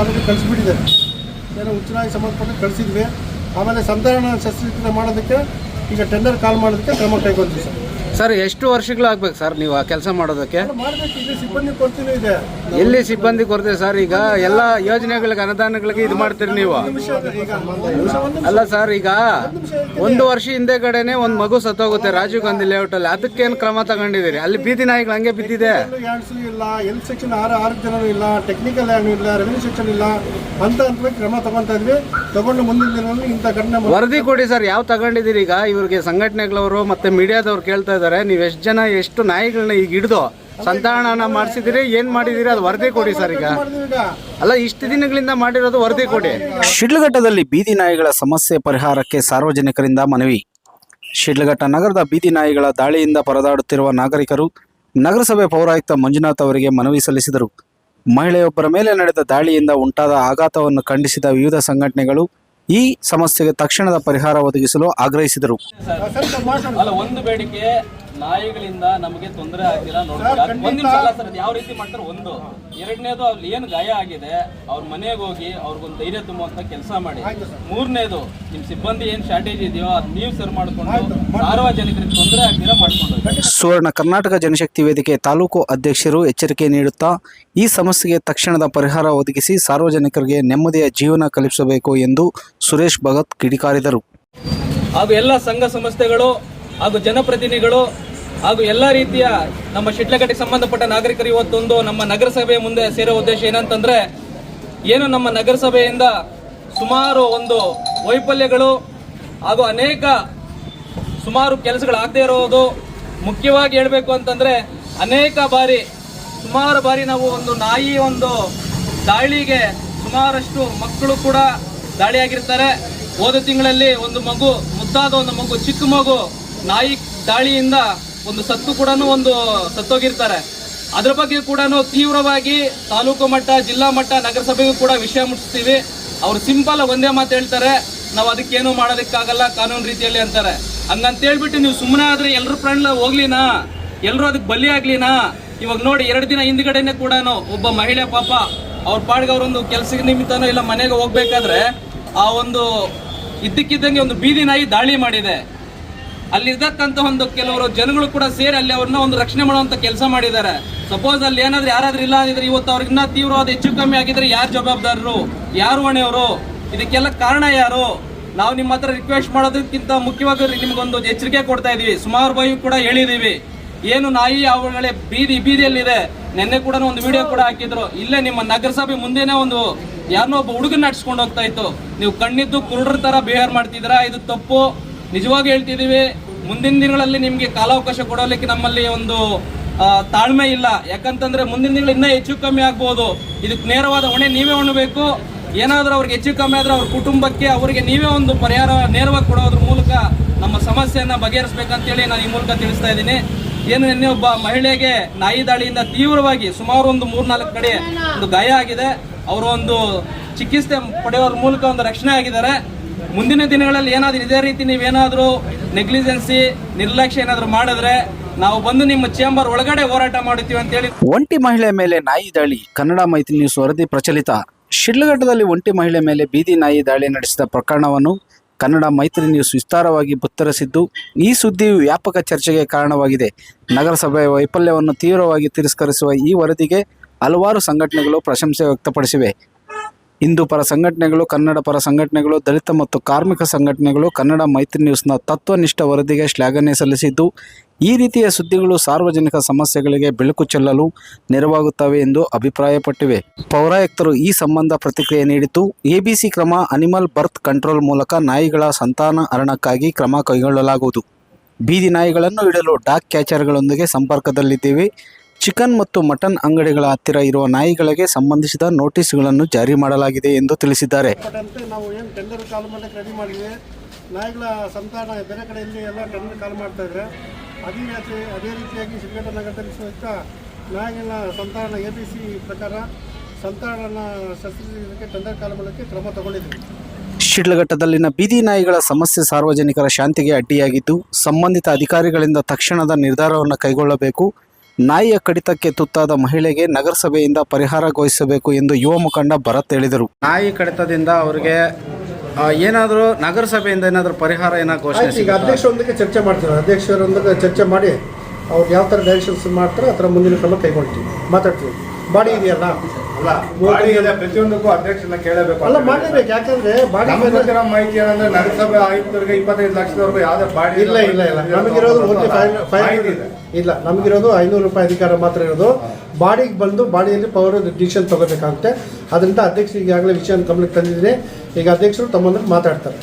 Already ಕಳಿಸ್ಬಿಟ್ಟಿದೆ. ಏನೋ ಉಚ್ಚನಾಗಿ ಸಂಬಂಧಪಟ್ಟ ಕಳಿಸಿದ್ವಿ. ಆಮೇಲೆ ಸಂಧಾನ ಶಸ್ತ್ರಚಿಕಿತ್ಸೆ ಮಾಡೋದಕ್ಕೆ ಈಗ ಟೆಂಡರ್ ಕಾಲ್ ಮಾಡೋದಕ್ಕೆ ಕ್ರಮ ಕೈಗೊಂಡಿದ್ದೀವಿ ಸರ್. ಸರ್ ಎಷ್ಟು ವರ್ಷಗಳು ಆಗ್ಬೇಕು ಸರ್ ನೀವು ಆ ಕೆಲಸ ಮಾಡೋದಕ್ಕೆ? ಮಾಡಬೇಕು ಇಲ್ಲಿ ಸಿಬ್ಬಂದಿ ಕೊಡ್ತೀನಿ ಇದೆ. ಎಲ್ಲಿ ಸಿಬ್ಬಂದಿ ಕೊರತೆ ಸರ್ ಈಗ? ಎಲ್ಲ ಯೋಜನೆಗಳಿಗೆ ಅನುದಾನಗಳಿಗೆ ಇದು ಮಾಡ್ತೀರಿ ನೀವು? ಅಲ್ಲ ಸರ್ ಈಗ ಒಂದು ವರ್ಷ ಹಿಂದೆ ಕಡೆನೆ ಒಂದು ಮಗು ಸತ್ತೋಗುತ್ತೆ ರಾಜೀವ್ ಗಾಂಧಿ ಲೇಔಟ್ ಅಲ್ಲಿ. ಅದಕ್ಕೇನು ಕ್ರಮ ತಗೊಂಡಿದ್ದೀರಿ? ಅಲ್ಲಿ ಬೀದಿ ನಾಯಿಗಳು ಹಂಗೆ ಬಿದ್ದಿದೆ. ಇಲ್ಲ ಎಲ್ ಸೆಕ್ಷನ್ ಆರು ಇಲ್ಲ ಟೆಕ್ನಿಕಲ್ ಏನು ಇಲ್ಲ ರೆವೆನ್ಯೂ ಸೆಕ್ಷನ್ ಇಲ್ಲ. ಅಂತ ಹಂತವಾಗಿ ಕ್ರಮ ತಗೊಂತ ಇದ್ವಿ. ತಗೊಂಡು ಮುಂದಿನ ದಿನಗಳಲ್ಲಿ ಇಂಥ ಘಟನೆ ವರದಿ ಕೊಡಿ ಸರ್ ಯಾವ ತಗೊಂಡಿದ್ದೀರಿ ಈಗ? ಇವರಿಗೆ ಸಂಘಟನೆಗಳವರು ಮತ್ತೆ ಮೀಡಿಯಾದವ್ರು ಕೇಳ್ತಾ ಇದ್ದಾರೆ. ನೀವು ಎಷ್ಟು ಜನ, ಎಷ್ಟು ನಾಯಿಗಳನ್ನ ಈಗ ಹಿಡಿದು ಸಂತಾನನ ಮಾಡಿಸಿದಿರಿ ಏನ್ ಮಾಡಿದಿರಿ ಅದು ವರದಿ ಕೊಡಿ ಸರ್ ಈಗ. ಅಲ್ಲ, ಇಷ್ಟು ದಿನಗಳಿಂದ ಮಾಡಿರೋದು ವರದಿ ಕೊಡಿ. ಶಿಡ್ಲಘಟ್ಟದಲ್ಲಿ ಬೀದಿ ನಾಯಿಗಳ ಸಮಸ್ಯೆ ಪರಿಹಾರಕ್ಕೆ ಸಾರ್ವಜನಿಕರಿಂದ ಮನವಿ. ಶಿಡ್ಲಘಟ್ಟ ನಗರದ ಬೀದಿ ನಾಯಿಗಳ ದಾಳಿಯಿಂದ ಪರದಾಡುತ್ತಿರುವ ನಾಗರಿಕರು ನಗರಸಭೆ ಪೌರಾಯುಕ್ತ ಮಂಜುನಾಥ್ ಅವರಿಗೆ ಮನವಿ ಸಲ್ಲಿಸಿದರು. ಮಹಿಳೆಯೊಬ್ಬರ ಮೇಲೆ ನಡೆದ ದಾಳಿಯಿಂದ ಉಂಟಾದ ಆಘಾತವನ್ನು ಖಂಡಿಸಿದ ವಿವಿಧ ಸಂಘಟನೆಗಳು ಈ ಸಮಸ್ಯೆಗೆ ತಕ್ಷಣದ ಪರಿಹಾರ ಒದಗಿಸಲು ಆಗ್ರಹಿಸಿದರು. ನಾಯಿಗಳಿಂದ ನಮಗೆ ತೊಂದರೆ ಆಗಿಲ್ಲ ನೋಡಿ ಒಂದ್ ನಿಮಿಷ ಅಲ್ಲ ಸರ್ ಅದು ಯಾವ ರೀತಿ ಮಾಡ್ತಾರೆ ಒಂದು. ಎರಡನೇದು ಅಲ್ಲಿ ಏನು ಗಾಯ ಆಗಿದೆ ಅವ್ರ ಮನೆಗೆ ಹೋಗಿ ಅವ್ರಿಗೊಂದು ಧೈರ್ಯ ತುಂಬುವಂತ ಕೆಲಸ ಮಾಡಿ. ಮೂರನೇದು ನಿಮ್ ಸಿಬ್ಬಂದಿ ಏನ್ ಶಾರ್ಟೇಜ್ ಇದೆಯೋ ಅದ್ ನೀವು ಸರ್ ಮಾಡ್ಕೊಂಡು ಸಾರ್ವಜನಿಕರಿಗೆ ತೊಂದರೆ ಆಗಿರೋ ಮಾಡ್ಕೊಂಡು. ಸುವರ್ಣ ಕರ್ನಾಟಕ ಜನಶಕ್ತಿ ವೇದಿಕೆ ತಾಲೂಕು ಅಧ್ಯಕ್ಷರು ಎಚ್ಚರಿಕೆ ನೀಡುತ್ತಾ ಈ ಸಮಸ್ಯೆಗೆ ತಕ್ಷಣದ ಪರಿಹಾರ ಒದಗಿಸಿ ಸಾರ್ವಜನಿಕರಿಗೆ ನೆಮ್ಮದಿಯ ಜೀವನ ಕಲ್ಪಿಸಬೇಕು ಎಂದು ಸುರೇಶ್ ಭಗತ್ ಕಿಡಿಕಾರಿದರು. ಹಾಗೂ ಎಲ್ಲ ಸಂಘ ಸಂಸ್ಥೆಗಳು ಹಾಗೂ ಜನಪ್ರತಿನಿಧಿಗಳು ಹಾಗೂ ಎಲ್ಲ ರೀತಿಯ ನಮ್ಮ ಶಿಡ್ಲಘಟ್ಟಕ್ಕೆ ಸಂಬಂಧಪಟ್ಟ ನಾಗರಿಕರು ಇವತ್ತೊಂದು ನಮ್ಮ ನಗರಸಭೆಯ ಮುಂದೆ ಸೇರೋ ಉದ್ದೇಶ ಏನಂತಂದ್ರೆ, ಏನು ನಮ್ಮ ನಗರಸಭೆಯಿಂದ ಸುಮಾರು ಒಂದು ವೈಫಲ್ಯಗಳು ಹಾಗೂ ಅನೇಕ ಸುಮಾರು ಕೆಲಸಗಳಾಗದೇ ಇರೋದು ಮುಖ್ಯವಾಗಿ ಹೇಳಬೇಕು ಅಂತಂದ್ರೆ, ಅನೇಕ ಬಾರಿ, ಸುಮಾರು ಬಾರಿ ನಾವು ಒಂದು ನಾಯಿ ಒಂದು ದಾಳಿಗೆ ಸುಮಾರಷ್ಟು ಮಕ್ಕಳು ಕೂಡ ದಾಳಿಯಾಗಿರ್ತಾರೆ. ಹೋದ ತಿಂಗಳಲ್ಲಿ ಒಂದು ಮಗು, ಮುದ್ದಾದ ಒಂದು ಮಗು, ಚಿಕ್ಕ ಮಗು ನಾಯಿ ದಾಳಿಯಿಂದ ಒಂದು ಸತ್ತು ಕೂಡ ಒಂದು ಸತ್ತೋಗಿರ್ತಾರೆ. ಅದ್ರ ಬಗ್ಗೆ ಕೂಡ ತೀವ್ರವಾಗಿ ತಾಲೂಕು ಮಟ್ಟ, ಜಿಲ್ಲಾ ಮಟ್ಟ, ನಗರಸಭೆಗೂ ಕೂಡ ವಿಷಯ ಮುಟ್ಟಿಸ್ತೀವಿ. ಅವ್ರು ಸಿಂಪಲ್ ಒಂದೇ ಮಾತು ಹೇಳ್ತಾರೆ, ನಾವು ಅದಕ್ಕೇನು ಮಾಡೋದಕ್ಕಾಗಲ್ಲ ಕಾನೂನು ರೀತಿಯಲ್ಲಿ ಅಂತಾರೆ. ಹಂಗಂತ ಹೇಳ್ಬಿಟ್ಟು ನೀವು ಸುಮ್ಮನೆ ಆದ್ರೆ ಎಲ್ಲರೂ ಪ್ರಾಣ ಹೋಗ್ಲಿನಾ? ಎಲ್ಲರೂ ಅದಕ್ಕೆ ಬಲಿ ಆಗ್ಲಿನಾ? ಇವಾಗ ನೋಡಿ ಎರಡು ದಿನ ಹಿಂದ್ಗಡೆನೆ ಕೂಡ ಒಬ್ಬ ಮಹಿಳೆ ಪಾಪ ಅವ್ರ ಪಾಡ್ಗೆ ಅವರೊಂದು ಕೆಲಸಕ್ಕೆ ನಿಮಿತ್ತನೋ ಇಲ್ಲ ಮನೆಗೆ ಹೋಗ್ಬೇಕಾದ್ರೆ ಆ ಒಂದು ಇದ್ದಕ್ಕಿದ್ದಂಗೆ ಒಂದು ಬೀದಿ ನಾಯಿ ದಾಳಿ ಮಾಡಿದೆ. ಅಲ್ಲಿರ್ತಕ್ಕಂಥ ಒಂದು ಕೆಲವರು ಜನಗಳು ಕೂಡ ಸೇರಿ ಅಲ್ಲಿ ಅವ್ರನ್ನ ಒಂದು ರಕ್ಷಣೆ ಮಾಡುವಂತ ಕೆಲಸ ಮಾಡಿದ್ದಾರೆ. ಸಪೋಸ್ ಅಲ್ಲಿ ಏನಾದ್ರೂ ಯಾರಾದ್ರೂ ಇಲ್ಲ ಅಂದಿದ್ರೆ ಇವತ್ತು ಅವ್ರಿಗಿನ್ನ ತೀವ್ರವಾದ ಹೆಚ್ಚು ಕಮ್ಮಿ ಆಗಿದ್ರೆ ಯಾರು ಜವಾಬ್ದಾರರು? ಯಾರು ಹೊಣೆಯವರು? ಇದಕ್ಕೆಲ್ಲ ಕಾರಣ ಯಾರು? ನಾವು ನಿಮ್ಮ ಹತ್ರ ರಿಕ್ವೆಸ್ಟ್ ಮಾಡೋದಕ್ಕಿಂತ ಮುಖ್ಯವಾಗಿ ನಿಮ್ಗೊಂದು ಎಚ್ಚರಿಕೆ ಕೊಡ್ತಾ ಇದೀವಿ. ಸುಮಾರು ಬಾಯಿ ಕೂಡ ಹೇಳಿದೀವಿ. ಏನು ನಾಯಿ ಅವುಗಳೇ ಬೀದಿ, ಬೀದಿಯಲ್ಲಿದೆ. ನಿನ್ನೆ ಕೂಡ ಒಂದು ವಿಡಿಯೋ ಕೂಡ ಹಾಕಿದ್ರು. ಇಲ್ಲೇ ನಿಮ್ಮ ನಗರಸಭೆ ಮುಂದೆನೇ ಒಂದು ಯಾರನ್ನೋ ಒಬ್ಬ ಹುಡುಗನ ನಡ್ಸ್ಕೊಂಡು ಹೋಗ್ತಾ ಇತ್ತು. ನೀವು ಕಣ್ಣಿದ್ದು ಕುರುಡ್ರ ತರ ಬಿಹೇವ್ ಮಾಡ್ತಿದ್ದೀರಾ? ಇದು ತಪ್ಪು. ನಿಜವಾಗಿ ಹೇಳ್ತಿದ್ದೀವಿ, ಮುಂದಿನ ದಿನಗಳಲ್ಲಿ ನಿಮಗೆ ಕಾಲಾವಕಾಶ ಕೊಡೋಲಿಕ್ಕೆ ನಮ್ಮಲ್ಲಿ ಒಂದು ತಾಳ್ಮೆ ಇಲ್ಲ. ಯಾಕಂತಂದ್ರೆ ಮುಂದಿನ ದಿನಗಳು ಇನ್ನೂ ಹೆಚ್ಚು ಕಮ್ಮಿ ಆಗ್ಬೋದು. ಇದಕ್ಕೆ ನೇರವಾದ ಹೊಣೆ ನೀವೇ ಹೊಣಬೇಕು. ಏನಾದರೂ ಅವ್ರಿಗೆ ಹೆಚ್ಚು ಕಮ್ಮಿ ಆದರೆ ಅವ್ರ ಕುಟುಂಬಕ್ಕೆ ಅವರಿಗೆ ನೀವೇ ಒಂದು ಪರಿಹಾರ ನೇರವಾಗಿ ಕೊಡೋದ್ರ ಮೂಲಕ ನಮ್ಮ ಸಮಸ್ಯೆಯನ್ನು ಬಗೆಹರಿಸಬೇಕಂತೇಳಿ ನಾನು ಈ ಮೂಲಕ ತಿಳಿಸ್ತಾ ಇದ್ದೀನಿ. ಏನು ನಿನ್ನೆ ಒಬ್ಬ ಮಹಿಳೆಗೆ ನಾಯಿ ದಾಳಿಯಿಂದ ತೀವ್ರವಾಗಿ ಸುಮಾರು ಒಂದು ಮೂರ್ನಾಲ್ಕು ಕಡೆ ಒಂದು ಗಾಯ ಆಗಿದೆ. ಅವರು ಒಂದು ಚಿಕಿತ್ಸೆ ಪಡೆಯೋದ್ರ ಮೂಲಕ ಒಂದು ರಕ್ಷಣೆ ಆಗಿದ್ದಾರೆ. ಮುಂದಿನ ದಿನಗಳಲ್ಲಿ ಏನಾದರೂ ಇದೇ ರೀತಿ ನೀವೇನಾದರೂ ನೆಗ್ಲಿಜೆನ್ಸಿ ನಿರ್ಲಕ್ಷ್ಯ ಏನಾದರೂ ಮಾಡಿದ್ರೆ ನಾವು ಬಂದು ನಿಮ್ಮ ಚೇಂಬರ್ ಒಳಗಡೆ ಹೋರಾಟ ಮಾಡುತ್ತೀವಿ ಅಂತೇಳಿ ಒಂಟಿ ಮಹಿಳೆ ಮೇಲೆ ನಾಯಿ ದಾಳಿ, ಕನ್ನಡ ಮೈತ್ರಿ ನ್ಯೂಸ್ ವರದಿ ಪ್ರಚಲಿತ. ಶಿಡ್ಲಘಟ್ಟದಲ್ಲಿ ಒಂಟಿ ಮಹಿಳೆ ಮೇಲೆ ಬೀದಿ ನಾಯಿ ದಾಳಿ ನಡೆಸಿದ ಪ್ರಕರಣವನ್ನು ಕನ್ನಡ ಮೈತ್ರಿ ನ್ಯೂಸ್ ವಿಸ್ತಾರವಾಗಿ ಬುತ್ತರಿಸಿದ್ದು ಈ ಸುದ್ದಿಯು ವ್ಯಾಪಕ ಚರ್ಚೆಗೆ ಕಾರಣವಾಗಿದೆ. ನಗರಸಭೆಯ ವೈಫಲ್ಯವನ್ನು ತೀವ್ರವಾಗಿ ತಿರಸ್ಕರಿಸುವ ಈ ವರದಿಗೆ ಹಲವಾರು ಸಂಘಟನೆಗಳು ಪ್ರಶಂಸೆ ವ್ಯಕ್ತಪಡಿಸಿವೆ. ಹಿಂದೂ ಪರ ಸಂಘಟನೆಗಳು, ಕನ್ನಡ ಪರ ಸಂಘಟನೆಗಳು, ದಲಿತ ಮತ್ತು ಕಾರ್ಮಿಕ ಸಂಘಟನೆಗಳು ಕನ್ನಡ ಮೈತ್ರಿ ನ್ಯೂಸ್ನ ತತ್ವನಿಷ್ಠ ವರದಿಗೆ ಶ್ಲಾಘನೆ ಸಲ್ಲಿಸಿದ್ದು, ಈ ರೀತಿಯ ಸುದ್ದಿಗಳು ಸಾರ್ವಜನಿಕ ಸಮಸ್ಯೆಗಳಿಗೆ ಬೆಳಕು ಚೆಲ್ಲಲು ನೆರವಾಗುತ್ತವೆ ಎಂದು ಅಭಿಪ್ರಾಯಪಟ್ಟಿವೆ. ಪೌರಾಯುಕ್ತರು ಈ ಸಂಬಂಧ ಪ್ರತಿಕ್ರಿಯೆ ನೀಡಿತು ಎಬಿಸಿ ಕ್ರಮ ಅನಿಮಲ್ ಬರ್ತ್ ಕಂಟ್ರೋಲ್ ಮೂಲಕ ನಾಯಿಗಳ ಸಂತಾನ ಹರಣಕ್ಕಾಗಿ ಕ್ರಮ ಕೈಗೊಳ್ಳಲಾಗುವುದು. ಬೀದಿ ನಾಯಿಗಳನ್ನು ಇಡಲು ಡಾಕ್ ಕ್ಯಾಚರ್ಗಳೊಂದಿಗೆ ಸಂಪರ್ಕದಲ್ಲಿದ್ದೇವೆ. ಚಿಕನ್ ಮತ್ತು ಮಟನ್ ಅಂಗಡಿಗಳ ಹತ್ತಿರ ಇರುವ ನಾಯಿಗಳಿಗೆ ಸಂಬಂಧಿಸಿದ ನೋಟಿಸ್ಗಳನ್ನು ಜಾರಿ ಮಾಡಲಾಗಿದೆ ಎಂದು ತಿಳಿಸಿದ್ದಾರೆ. ನಾವು ಏನು ಟೆಂಡರ್ ಕಾಲ್ ಮಾಡಕ್ಕೆ ರೆಡಿ ಮಾಡಿದ್ವಿ. ನಾಯಿಗಳ ಸಂತಾನ ಬೇರೆ ಕಡೆಯಲ್ಲಿ ಎಲ್ಲ ಟೆಂಡರ್ ಕಾಲ್ ಮಾಡ್ತಾ ಇದ್ರೆ ಅದೇ ರೀತಿ ಅದೇ ರೀತಿಯಾಗಿ ಶಿವಘಟ್ಟ ನಗರದಲ್ಲಿ ಸಹಿತ ನಾಯಿಗಳ ಸಂತಾನ ಎ ಬಿ ಸಿ ಪ್ರಕಾರ ಸಂತಾನನ ಶಸ್ತ್ರಕ್ಕೆ ಟೆಂಡರ್ ಕಾಲ್ ಮಾಡೋಕ್ಕೆ ಕ್ರಮ ತಗೊಂಡಿದ್ವಿ. ಶಿಡ್ಲಘಟ್ಟದಲ್ಲಿನ ಬೀದಿ ನಾಯಿಗಳ ಸಮಸ್ಯೆ ಸಾರ್ವಜನಿಕರ ಶಾಂತಿಗೆ ಅಡ್ಡಿಯಾಗಿದ್ದು ಸಂಬಂಧಿತ ಅಧಿಕಾರಿಗಳಿಂದ ತಕ್ಷಣದ ನಿರ್ಧಾರವನ್ನು ಕೈಗೊಳ್ಳಬೇಕು. ನಾಯಿಯ ಕಡಿತಕ್ಕೆ ತುತ್ತಾದ ಮಹಿಳೆಗೆ ನಗರಸಭೆಯಿಂದ ಪರಿಹಾರ ಘೋಷಿಸಬೇಕು ಎಂದು ಯುವ ಮುಖಂಡ ಭರತ್ ಹೇಳಿದರು. ನಾಯಿ ಕಡಿತದಿಂದ ಅವರಿಗೆ ಏನಾದರೂ ನಗರಸಭೆಯಿಂದ ಏನಾದರೂ ಪರಿಹಾರ ಏನಾದ್ರು ಘೋಷಣೆ ಈಗ ಅಧ್ಯಕ್ಷರೊಂದಿಗೆ ಚರ್ಚೆ ಮಾಡ್ತೀವಿ ಅಧ್ಯಕ್ಷರೊಂದಿಗೆ ಚರ್ಚೆ ಮಾಡಿ ಅವ್ರು ಯಾವ ಥರ ಡೈರೆಕ್ಷನ್ಸ್ ಮಾಡ್ತಾರೆ ಆ ಥರ ಮುಂದಿನ ಕ್ರಮ ಕೈಗೊಳ್ತೀವಿ. ಮಾತಾಡ್ತೀವಿ. ಬಾಡಿ ಇದೆಯಲ್ಲ? ಅಲ್ಲ ಬಾಡಿ ಇದೆ ಪ್ರತಿಯೊಂದಕ್ಕೂ ಅಧ್ಯಕ್ಷನ ಕೇಳಬೇಕು ಅಲ್ಲ ಮಾಡಲೇಬೇಕು ಯಾಕಂದ್ರೆ ಬಾಡಿ ಮಾಹಿತಿ ಏನಂದ್ರೆ ನಗರಸಭೆ ಆಯುಕ್ತರಿಗೆ ಇಪ್ಪತ್ತೈದು ಲಕ್ಷದವರೆಗೂ ಯಾವ್ದೇ ಬಾಡಿ ಇಲ್ಲ ಇಲ್ಲ ಇಲ್ಲ. ನಮಗಿರೋದು ಓನ್ಲಿ ಫೈವ್ ಇದೆ. ಇಲ್ಲ ನಮಗಿರೋದು ಐನೂರು ರೂಪಾಯಿ ಅಧಿಕಾರ ಮಾತ್ರ ಇರೋದು. ಬಾಡಿಗೆ ಬಂದು ಬಾಡಿಯಲ್ಲಿ ಪವರ್ ಡಿಸಿಷನ್ ತಗೋಬೇಕಾಗುತ್ತೆ. ಅದರಿಂದ ಅಧ್ಯಕ್ಷರು ಈಗಾಗಲೇ ವಿಷಯ ಗಮನಕ್ಕೆ ತಂದಿದ್ದೀನಿ. ಈಗ ಅಧ್ಯಕ್ಷರು ತಮ್ಮನ್ನು ಮಾತಾಡ್ತಾರೆ.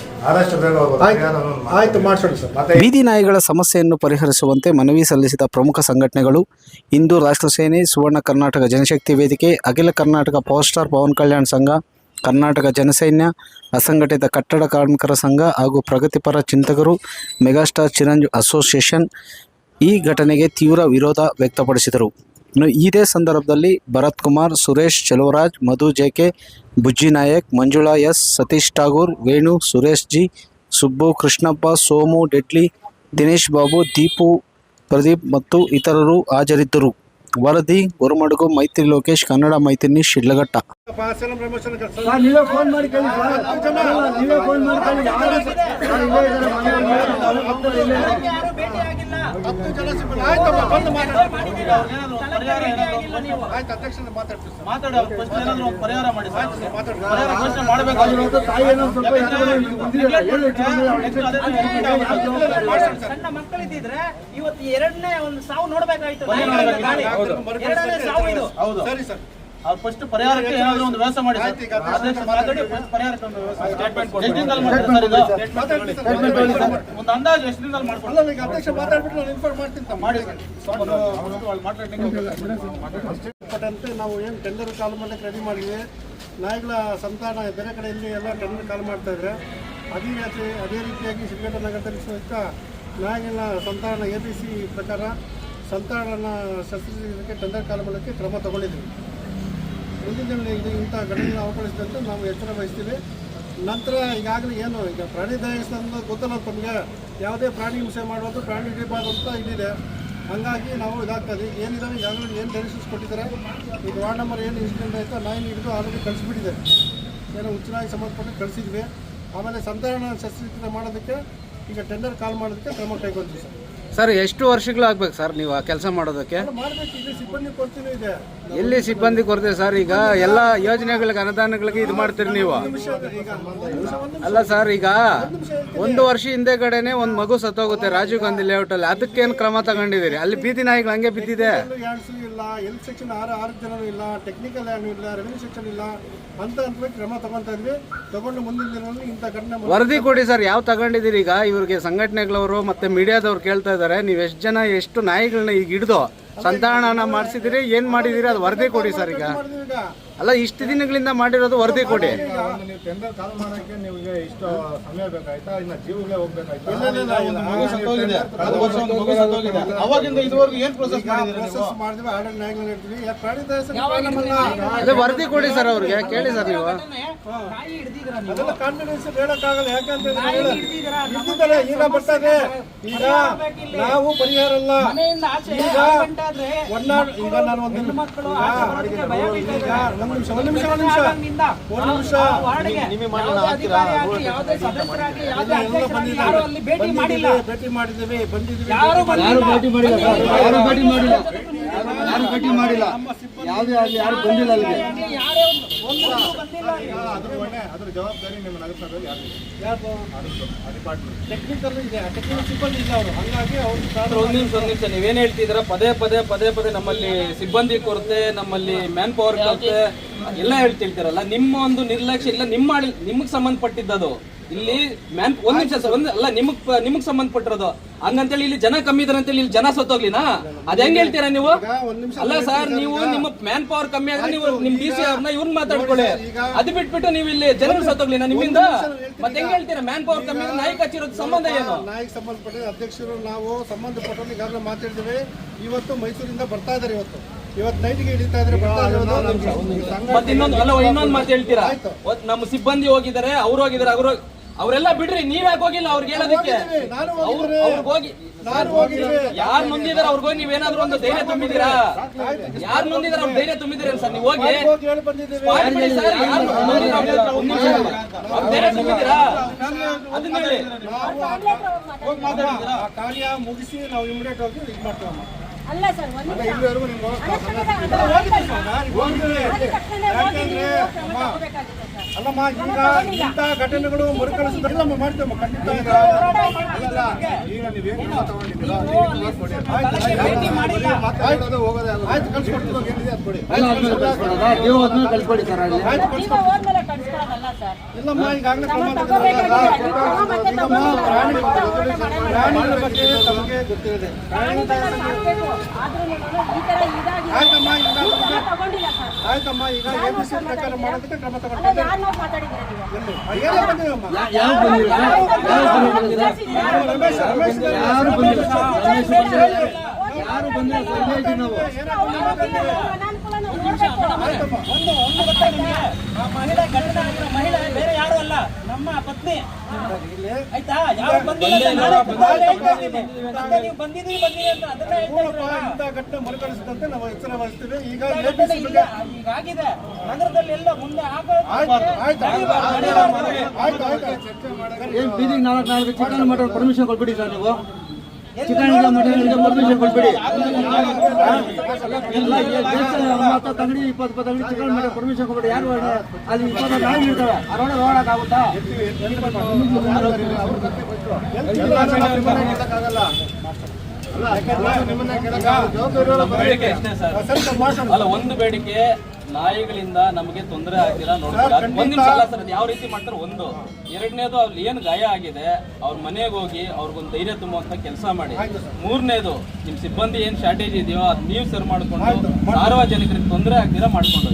ಆಯಿತು. ಮಾಡಿಸೋಣ ಸರ್. ಬೀದಿ ನಾಯಿಗಳ ಸಮಸ್ಯೆಯನ್ನು ಪರಿಹರಿಸುವಂತೆ ಮನವಿ ಸಲ್ಲಿಸಿದ ಪ್ರಮುಖ ಸಂಘಟನೆಗಳು ಹಿಂದೂ ರಾಷ್ಟ್ರ ಸೇನೆ ಸುವರ್ಣ ಕರ್ನಾಟಕ ಜನಶಕ್ತಿ ವೇದಿಕೆ ಅಖಿಲ ಕರ್ನಾಟಕ ಪವರ್ ಸ್ಟಾರ್ ಪವನ್ ಕಲ್ಯಾಣ್ ಸಂಘ ಕರ್ನಾಟಕ ಜನಸೈನ್ಯ ಅಸಂಘಟಿತ ಕಟ್ಟಡ ಕಾರ್ಮಿಕರ ಸಂಘ ಹಾಗೂ ಪ್ರಗತಿಪರ ಚಿಂತಕರು ಮೆಗಾಸ್ಟಾರ್ ಚಿರಂಜೀವಿ ಅಸೋಸಿಯೇಷನ್ ಈ ಘಟನೆಗೆ ತೀವ್ರ ವಿರೋಧ ವ್ಯಕ್ತಪಡಿಸಿದರು. ಇದೇ ಸಂದರ್ಭದಲ್ಲಿ Bharath Kumar Suresh Chaluvaraj, Madhu JK Bujji Nayak Manjula S Satish Tagore, Venu Suresh G, Subbu Krishnappa, Somu Detli, Dinesh Babu, Deepu Pradeep ಮತ್ತು ಇತರರು ಹಾಜರಿದ್ದರು. ವರದಿ, ಗುರುಮಡುಗು, ಮೈತ್ರಿ ಲೋಕೇಶ್, ಕನ್ನಡ ಮೈತ್ರಿ ಶಿಡ್ಲಘಟ್ಟ. ಪರಿಹಾರ ಮಾಡಿ ಸಣ್ಣ ಮಕ್ಕಳಿದ್ದಿದ್ರೆ ಇವತ್ತು ಎರಡನೇ ಒಂದು ಸಾವು ನೋಡ್ಬೇಕಾಯ್ತು. ಎರಡನೇ ಸಾವು ಇದು. ಸರಿ ಸರ್. ಫಸ್ಟ್ ಪರಿಹಾರಕ್ಕೆ ಏನಾದರೂ ಒಂದು ವ್ಯವಸ್ಥೆ ಮಾಡಿ ಸರ್. ಅಧ್ಯಕ್ಷರು ಮಾತಾಡಿ first ಪರಿಹಾರಕ್ಕೆ ಒಂದು ವ್ಯವಸ್ಥೆ. ಮಾಡಿ. ಎಷ್ಟು ದಿನದಲ್ಲಿ ಮಾಡ್ತೀರಾ ಸರ್ ಇದು? ಮಾತಾಡಿ ಸರ್ ಸರ್. ಒಂದು ಅಂದಾಜು ಎಷ್ಟು ದಿನದಲ್ಲಿ ಮಾಡ್ಕೊಡ್ತಾರೆ ಅಲ್ಲ ಈಗ ಅಧ್ಯಕ್ಷ ಮಾತಾಡ್ಬಿಟ್ಟು ನಾನು ಇನ್ಫಾರ್ಮ್ ಮಾಡ್ತೀನಿ ತಮ್ಮ. ಮಾಡಿ ಸರ್. ಒಂದು ಅವ್ರು ಮಾತಾಡ್ಲಿಕ್ಕೆ ಪಟ್ಟಂತೆ ನಾವು ಏನು ಟೆಂಡರ್ ಕಾಲ್ ಮಾಡಲಿಕ್ಕೆ ರೆಡಿ ಮಾಡಿದ್ವಿ. ನಾಯಿಗಳ ಸಂತಾನ ಬೇರೆ ಕಡೆ ಇಲ್ಲಿ ಎಲ್ಲ ಟೆಂಡರ್ ಕಾಲ್ ಮಾಡ್ತಾ ಇದ್ರೆ ಅದೇ ರೀತಿ ಅದೇ ರೀತಿಯಾಗಿ ಶಿವಘಟ್ಟ ನಗರದಲ್ಲಿ ಸಹಿತ ನಾಯಿಗಳ ಸಂತಾನ ಎ ಪಿ ಸಿ ಪ್ರಕಾರ ಸಂತಾನ ಶಸ್ತ್ರಚಿಕಿತ್ಸೆಗೆ ಟೆಂಡರ್ ಕಾಲ್ ಮಾಡೋಕ್ಕೆ ಕ್ರಮ ತಗೊಂಡಿದ್ವಿ. ಮುಂದಿನ ದಿನ ಇದು ಇಂಥ ಘಟನೆ ಅವಕಾಶದಂತೆ ನಾವು ಎಚ್ಚರ ವಹಿಸ್ತೀವಿ. ನಂತರ ಈಗಾಗಲೇ ಏನು ಈಗ ಪ್ರಾಣಿ ದಯಸ್ಥಾನದ ಗೊತ್ತಲ್ಲ ತಮಗೆ ಯಾವುದೇ ಪ್ರಾಣಿ ಹಿಂಸೆ ಮಾಡುವಂಥ ಪ್ರಾಣಿ ಹಿಡಿಬಾರ್ದು ಅಂತ ಇದಿದೆ ಹಂಗಾಗಿ ನಾವು ಇದಾಗ್ತದೆ ಏನಿದಾವೆ ಈಗಾಗಲೇ ಏನು ಡೈರೆಕ್ಷನ್ಸ್ ಕೊಟ್ಟಿದ್ದಾರೆ. ಈಗ ವಾರ್ಡ್ ನಂಬರ್ ಏನು ಇನ್ಸಿಡೆಂಟ್ ಆಯಿತು ನಾಯಿ ಹಿಡಿದು ಆಲ್ರೆಡಿ ಕಳಿಸ್ಬಿಟ್ಟಿದೆ. ಏನೋ ಉಚ್ಚನಾಗಿ ಸಂಬಂಧಪಟ್ಟು ಕಳಿಸಿದ್ವಿ. ಆಮೇಲೆ ಸಂತಾನ ಶಸ್ತ್ರಚಿಕಿತ್ಸೆ ಮಾಡೋದಕ್ಕೆ ಈಗ ಟೆಂಡರ್ ಕಾಲ್ ಮಾಡೋದಕ್ಕೆ ಕ್ರಮ ಕೈಗೊಂಡಿದ್ದೀವಿ ಸರ್. ಸರ್ ಎಷ್ಟು ವರ್ಷಗಳಾಗ್ಬೇಕು ಸರ್ ನೀವು ಆ ಕೆಲಸ ಮಾಡೋದಕ್ಕೆ? ಎಲ್ಲಿ ಸಿಬ್ಬಂದಿ ಕೊರತೆ ಸರ್ ಈಗ ಎಲ್ಲ ಯೋಜನೆಗಳಿಗೆ ಅನುದಾನಗಳಿಗೆ ಇದು ಮಾಡ್ತೀರಿ ನೀವು. ಅಲ್ಲ ಸರ್ ಈಗ ಒಂದು ವರ್ಷ ಹಿಂದೆ ಕಡೆನೆ ಒಂದು ಮಗು ಸತ್ತೋಗುತ್ತೆ ರಾಜೀವ್ ಗಾಂಧಿ ಲೇಔಟ್ ಅಲ್ಲಿ. ಅದಕ್ಕೇನು ಕ್ರಮ ತಗೊಂಡಿದ್ದೀರಿ? ಅಲ್ಲಿ ಬೀದಿ ನಾಯಿಗಳು ಹಂಗೆ ಬಿದ್ದಿದೆ. ಇಲ್ಲ ಎಲ್ ಸೆಕ್ಷನ್ ಆರು ಆರು ಜನರು ಇಲ್ಲ ಟೆಕ್ನಿಕಲ್ ಏನು ಇಲ್ಲ ರೆವೆನ್ಯೂ ಸೆಕ್ಷನ್ ಇಲ್ಲ ಅಂತ ಹಂತವಾಗಿ ಕ್ರಮ ತಗೊಂತಾ ಇದ್ವಿ. ತಗೊಂಡು ಮುಂದಿನ ದಿನಗಳಲ್ಲಿ ಇಂಥ ಘಟನೆ ವರದಿ ಕೊಡಿ ಸರ್, ಯಾವ ತಗೊಂಡಿದ್ದೀರಿ ಈಗ? ಇವ್ರಿಗೆ ಸಂಘಟನೆಗಳವರು ಮತ್ತೆ ಮೀಡಿಯಾದವ್ರು ಕೇಳ್ತಾ ಇದ್ದಾರೆ. ನೀವು ಎಷ್ಟು ಜನ, ಎಷ್ಟು ನಾಯಿಗಳನ್ನ ಈಗ ಹಿಡಿದು ಸಂತಾನನ ಮಾಡಿಸಿದಿರಿ ಏನ್ ಮಾಡಿದಿರಿ ಅದು ವರದಿ ಕೊಡಿ ಸರ್ ಈಗ. ಅಲ್ಲ ಇಷ್ಟು ದಿನಗಳಿಂದ ಮಾಡಿರೋದು ವರದಿ ಕೊಡಿ. ನೀವು ಟೆಂಡರ್ ಕಾಲ್ ಮಾಡಕ್ಕೆ ನಿಮಗೆ ಇಷ್ಟು ಸಮಯ ಬೇಕಾಯ್ತಾ ಇನ್ನ ಜೀವಗಳೇ ಹೋಗ್ಬೇಕಾಯ್ತಾ ಇಲ್ಲ, ಇಲ್ಲ, ಇಲ್ಲ, ಮಗು ಸತ್ತೋಗಿದೆ ಕಳೆದ ವರ್ಷ ಒಂದು ಮಗು ಸತ್ತೋಗಿದೆ ಅವಾಗಿಂದ ಇದುವರೆಗೂ ಏನ್ ಪ್ರೊಸೆಸ್ ಈಗ ಮಾಡಿದ್ದೀರಾ ನೀವು process ಮಾಡಿದ್ವಿ ಆರ್ಡರ್ ನ್ಯಾಯಗಳು ಹೇಳ್ತೀವಿ ಯಾಕೆ ಪ್ರಾಣಿ ದಯೆ ಅದೇ ವರದಿ ಕೊಡಿ ಸರ್ ಅವ್ರಿಗೆ ಕೇಳಿ ಸರ್ ನೀವು. ಅದೆಲ್ಲ ಕಾನ್ಫಿಡೆನ್ಸ್ ಹೇಳಕ್ಕಾಗಲ್ಲ ಯಾಕಂತ ಈಗ ಬರ್ತದೆ ಈಗ ನಾವು ಪರಿಹಾರ ಅಲ್ಲ. ಮನೆಯಿಂದ ಆಚೆ ಈಗ ಭೇಟಿ ಮಾಡಿಲ್ಲ. ಭೇಟಿ ಮಾಡಿಲ್ಲ. ಬಂದಿದ್ದೀವಿ ಯಾರು ಭೇಟಿ ಮಾಡಿಲ್ಲ. ಯಾವುದೇ ಆಗಲಿ ಯಾರು ಬಂದಿಲ್ಲ ಅಲ್ಲಿಗೆ. ಅದ್ರ ಜವಾಬ್ದಾರಿ ನಿಮ್ಮ ನಗರಸಭೆಯಲ್ಲಿ ಯಾರು ನಿಮಿಷ ಒಂದ್ ನಿಮಿಷ ಪದೇ ಪದೇ ಪದೇ ಪದೇ ನಮ್ಮಲ್ಲಿ ಸಿಬ್ಬಂದಿ ಕೊರತೆ, ನಮ್ಮಲ್ಲಿ ಮ್ಯಾನ್ ಪವರ್ ಕೊರತೆ, ಎಲ್ಲ ಹೇಳ್ತಿರ್ತೀರಲ್ಲ. ನಿಮ್ಮ ಒಂದು ನಿರ್ಲಕ್ಷ್ಯ, ಇಲ್ಲ, ನಿಮ್ಮ ನಿಮ್ಗೆ ಸಂಬಂಧಪಟ್ಟಿದ್ದು ಸಂಬಂಧಪಟ್ಟಿದ್ದದು. ಇಲ್ಲಿ ಮ್ಯಾನ್ ಒಂದ್ ನಿಮಿಷ ಸರ್ ಒಂದ್ ಅಲ್ಲ ನಿಮಗ್ ನಿಮಗ್ ಸಂಬಂಧಪಟ್ಟಿರೋದು. ಹಂಗಂತೇಳಿ ಇಲ್ಲಿ ಜನ ಕಮ್ಮಿ ಇದಾರೆ ಅಂತೇಳಿ ಇಲ್ಲಿ ಜನ ಸತ್ತೋಗ್ಲಿನಾ? ಅದ್ ಹೆಂಗ್ ಹೇಳ್ತೀರಾ ನೀವು? ಅಲ್ಲ ಸರ್ ನೀವು ನಿಮ್ಮ ಮ್ಯಾನ್ ಪವರ್ ಕಮ್ಮಿ ಆದ್ರೆ ನೀವು ನಿಮ್ ಡಿ ಸಿ ಅವ್ರನ್ನ ಇವ್ರನ್ನ ಮಾತಾಡ್ಕೊಳ್ಳಿ. ಅದು ಬಿಟ್ಬಿಟ್ಟು ನೀವು ಇಲ್ಲಿ ಜನರು ಸತ್ತೋಗ್ಲಿನಾ ನಿಮ್ಮಿಂದ? ಮತ್ತೆ ಹೆಂಗ್ ಹೇಳ್ತೀರಾ? ಮ್ಯಾನ್ ಪವರ್ ಕಮ್ಮಿ ಆದ್ರೆ ನಾಯಕ ಕಚ್ಚಿರೋದು ಸಂಬಂಧ ಏನು? ನಾಯಕ್ ಸಂಬಂಧಪಟ್ಟ ಅಧ್ಯಕ್ಷರು ನಾವು ಸಂಬಂಧಪಟ್ಟವ್ರು ಈಗಾಗಲೇ ಇವತ್ತು ಮೈಸೂರಿಂದ ಬರ್ತಾ ಇದಾರೆ ಇವತ್ತು. ಇವತ್ತು ನೈಟ್ಗೆ ಹಿಡಿತಾ ಇದ್ರೆ ಮತ್ತೆ ಇನ್ನೊಂದು ಅಲ್ಲ ಇನ್ನೊಂದು ಮಾತು ಹೇಳ್ತೀರಾ? ನಮ್ಮ ಸಿಬ್ಬಂದಿ ಹೋಗಿದ್ದಾರೆ ಅವ್ರು ಹೋಗಿದ್ದಾರೆ ಅವರು ಅವರೆಲ್ಲ ಬಿಡ್ರಿ ನೀವ್ ಯಾಕೆ ಹೋಗಿಲ್ಲ ಅವ್ರಿಗೆ ಹೇಳೋದಕ್ಕೆ ಹೋಗಿದ್ದೀವಿ, ನಾನು ಅವ್ರು ಅವ್ರಿಗೆ ಹೋಗಿ. ಯಾರು ನೊಂದಿದಾರ ಅವ್ರಿಗೋಗಿ ನೀವೇನಾದ್ರೂ ಒಂದು ಧೈರ್ಯ ತುಂಬಿದೀರಾ ಯಾರು ನೊಂದಿದಾರ ಅವ್ರ ಧೈರ್ಯ ತುಂಬಿದಿರ ಸರ್ ನೀವು ಹೋಗಿ. ಧೈರ್ಯ ತುಂಬಿದ್ದೀರಾ ಅದನ್ನ ಹೇಳಿ ಆ ಕಾರ್ಯ ಮುಗಿಸಿ ನಾವು ಇಮಿಡಿಯೇಟ್ ಹೋಗಿ ಇದು ಮಾಡ್ತೀವಮ್ಮ ಅಲ್ಲ ಸರ್ ಒಂದು. ಇಲ್ಲಿವರೆಗೂ ನಿಮ್ಗೆ ಹೋಗಿ ಯಾಕೆಂದ್ರೆ ಸರ್. ಅಲ್ಲಮ್ಮ ಈಗ ಇಂಥ ಘಟನೆಗಳು ಮರುಕಳಿಸಿದ್ರೆ ನಾವು ಮಾಡ್ತೇವೆ ಖಂಡಿತ ಈಗ ನೀವೇನು ಕ್ರಮ ತಗೊಂಡಿದ್ದೀರಾ. ಮಾತಾಡೋದು ಹೋಗೋದೇ. ಆಯ್ತು ಕಳ್ಸಿಕೊಡ್ತೀವಿ ಕಳ್ಸಿಕೊಡಿ ಏನಿದೆ ಅದು ಕೊಡಿ. ಆಯ್ತು ಜೀವ ಹೋದ್ಮೇಲೆ ಕಳ್ಸ್ಕೊಳ್ಳೋದಲ್ಲ ಸರ್ ಇಲ್ಲಮ್ಮ ಈಗಾಗಲೇ ಕ್ರಮ. ಪ್ರಾಣಿಗಳ ಬಗ್ಗೆ ತಮಗೆ ಗೊತ್ತಿದೆ. ಆಯ್ತಮ್ಮ ಈಗ ಆಯ್ತಮ್ಮ ಈಗ ಎ ಮಾಡೋದಕ್ಕೆ ಕ್ರಮ ಅಲ್ಲ ತಗೊಳ್ತೇವೆ ಯಾರು ನಾವು ಮಾತಾಡಿದ್ದೀರಾ ನೀವು ಒಂದು ಒಂದು ಗೊತ್ತಾ ನಿಮಗೆ ಆ ಮಹಿಳೆ ಘಟನೆ ಆಗಿರೋ ಮಹಿಳೆ ಬೇರೆ ಯಾರು ಅಲ್ಲ ನಮ್ಮ ಪತ್ನಿ ಆಯ್ತಾ. ನೀವು ಬಂದಿದ್ದೀರಿ ಬಂದಿದ್ದೀರಿ ಅಂತ ಅದನ್ನ ಘಟನೆ ನಾವು ಎಚ್ಚರ ವಹಿಸ್ತೀವಿ ಈಗ ಈಗಾಗಿದೆ ನಗರದಲ್ಲಿ ಎಲ್ಲ ಮುಂದೆ ಆಗೋದು ನಾಲ್ಕು ನಾಲ್ಕು ಚಿಕನ್ ಪರ್ಮಿಷನ್ ಕೊಟ್ಬಿಟ್ಟಿದ್ರ ನೀವು. ಚಿಕನ್ ಮಟನ್ ಪರ್ಮಿಷನ್ ಕೊಟ್ಬಿಡಿ. ಅಂಗಡಿ ಇಪ್ಪತ್ತು ಇಪ್ಪತ್ತು ಅಂಗಡಿ ಚಿಕನ್ ಮಟನ್ ಪರ್ಮಿಷನ್ ಕೊಟ್ಬಿಡಿ. ಯಾರು ಅಲ್ಲಿ ಇಪ್ಪತ್ತು ಗಾಡಿ ಇರ್ತವೆ. ಅರೋಡ ಸರ್ ಅಲ್ಲ ಒಂದು ಬೇಡಿಕೆ. ನಾಯಿಗಳಿಂದ ನಮಗೆ ತೊಂದರೆ ಆಗಿಲ್ಲ ನೋಡಿ ಸರ್, ಒಂದ್ ನಿಮಿಷ ಅಲ್ಲ ಸರ್ ಅದು ಯಾವ ರೀತಿ ಮಾಡ್ತಾರೆ? ಒಂದು. ಎರಡನೇದು ಅವ್ರಲ್ಲಿ ಏನು ಗಾಯ ಆಗಿದೆ ಅವ್ರ ಮನೆಗೆ ಹೋಗಿ ಅವ್ರಿಗೊಂದು ಧೈರ್ಯ ತುಂಬುವಂತ ಕೆಲಸ ಮಾಡಿ. ಮೂರನೇದು ನಿಮ್ ಸಿಬ್ಬಂದಿ ಏನ್ ಶಾರ್ಟೇಜ್ ಇದೆಯೋ ಅದ್ ನೀವು ಸರ್ ಮಾಡ್ಕೊಂಡು ಸಾರ್ವಜನಿಕರಿಗೆ ತೊಂದರೆ ಆಗ್ದಿರ ಮಾಡ್ಕೊಂಡು